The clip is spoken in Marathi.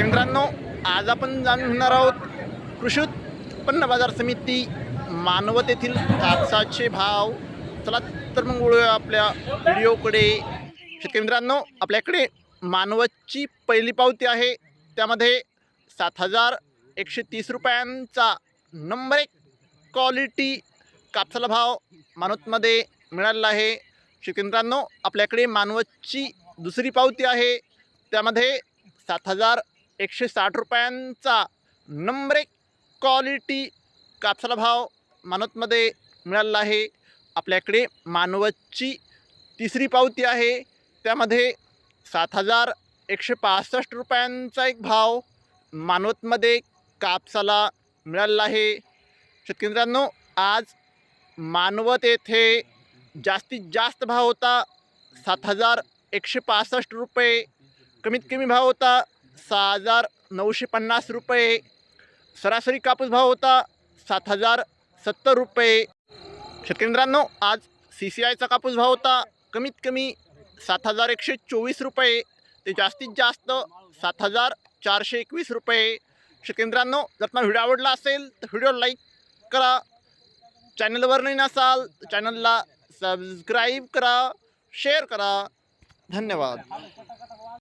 मित्रांनो आज आपण जाणून घेणार आहोत कृषी उत्पन्न बाजार समिती मानवत येथील कापसाचे भाव. चला तर मग वळूया आपल्या व्हिडिओकडे. शेतकरी मित्रांनो आपल्याकडे मानवतची पहिली पावती आहे. त्यामध्ये सात हजार एकशे तीस रुपयांचा नंबर एक क्वालिटी कापसाला भाव मानवतमध्ये मिळालेला आहे. शेतकरी मित्रांनो आपल्याकडे मानवतची दुसरी पावती आहे. त्यामध्ये सात हजार एकशे साठ रुपयांचा नंबर एक क्वालिटी कापसाला भाव मानवतमध्ये मिळालेला आहे. आपल्याकडे मानवतची तिसरी पावती आहे. त्यामध्ये सात हजार एकशे पासष्ट रुपयांचा एक भाव मानवतमध्ये कापसाला मिळालेला आहे. शेतकरी मित्रांनो आज मानवत येथे जास्तीत जास्त भाव होता. सात हजार एकशे पासष्ट रुपये कमीत कमी भाव होता. सहा हजार नऊशे पन्नास रुपये. सरासरी कापूस भाव होता सात हजार सत्तर रुपये. शेतकरी आज सी सी आयचा कापूस भाव होता कमीत कमी सात हजार एकशे चोवीस रुपये. ते जास्तीत जास्त सात हजार चारशे एकवीस रुपये. शेतकरी जर तुम्हाला व्हिडिओ आवडला असेल तर व्हिडिओ लाईक करा. चॅनलवर नाही नसाल तर चॅनलला सबस्क्राईब करा शेअर करा. धन्यवाद.